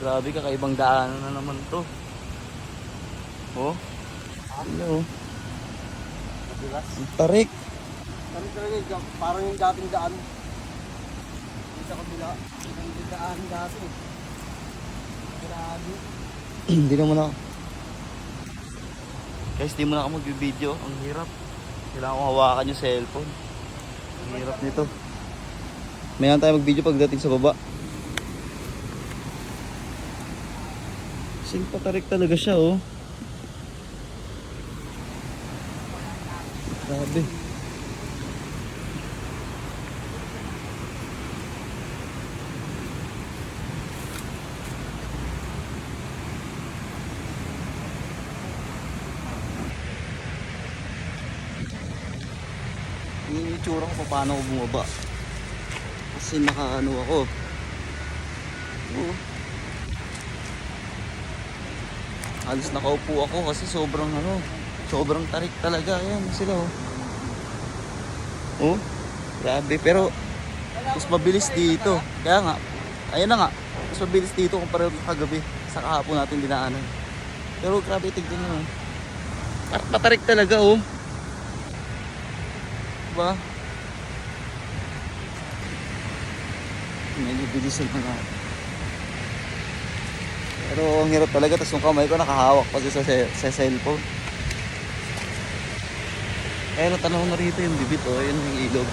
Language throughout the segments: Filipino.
Grabe kakaibang daanan na naman to. Oh. Ano? Ang tarik. Kami talaga yung parang yung dating daan. Yung sa kabila. Yung daan dati. Grabe. Hindi na muna. Guys, di mo na ako mag-video. Ang hirap. Kailangan ko hawakan yung cellphone. Ang hirap nito. Mayan tayo mag-video pagdating sa baba. Sing patarik talaga siya, oh. Grabe. Yun yung itsura ko pa paano ako bumaba. Kasi nakaano ako. Oo. Halos nakaupo ako kasi sobrang ano, sobrang tarik talaga. Ayan sila oh. Oh, grabe. Pero mas mabilis dito. Kaya nga, ayan na nga. Mas mabilis dito kumpara sa kagabi. Sa kahapon natin dinaanan. Pero grabe, tignan nyo. oh. Patarik talaga oh. Diba? Medyo bilisan na nga. Pero ang hirap talaga. Tapos yung kamay ko nakahawak pa sa, sa, cellphone. Kaya natanaw na rito yung bibit oh. Yun yung ilog.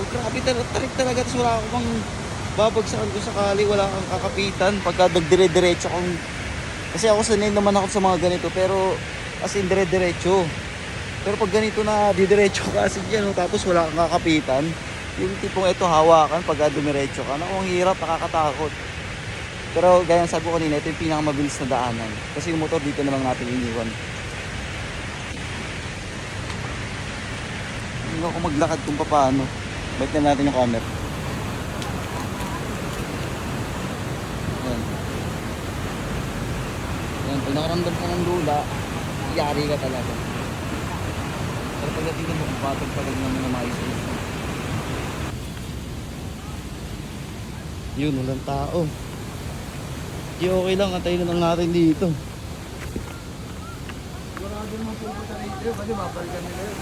Oh, grabe. Tarik talaga. Tapos wala akong babagsakan ko sakali. Wala kang kakapitan. Pagka nagdire-diretso kong... Kasi ako sanay naman ako sa mga ganito. Pero as in dire-diretso. Pero pag ganito na didiretso ka kasi dyan, no, tapos wala kang kakapitan, yung tipong ito hawakan pag dumiretso ka, naku, ang hirap, nakakatakot. Pero gaya ng sabi ko kanina, ito yung pinakamabilis na daanan. Kasi yung motor dito na lang natin iniwan. Hindi ako maglakad kung paano. Balik na natin yung camera. Yan. Yan, pag nakaramdam ka ng lula, yari ka talaga. Pero pagdating mo, kung patag-patag naman na maayos yun walang tao. Di okay lang antayin na lang natin dito. Marami naman pupunta rito kasi babalikan nila yun.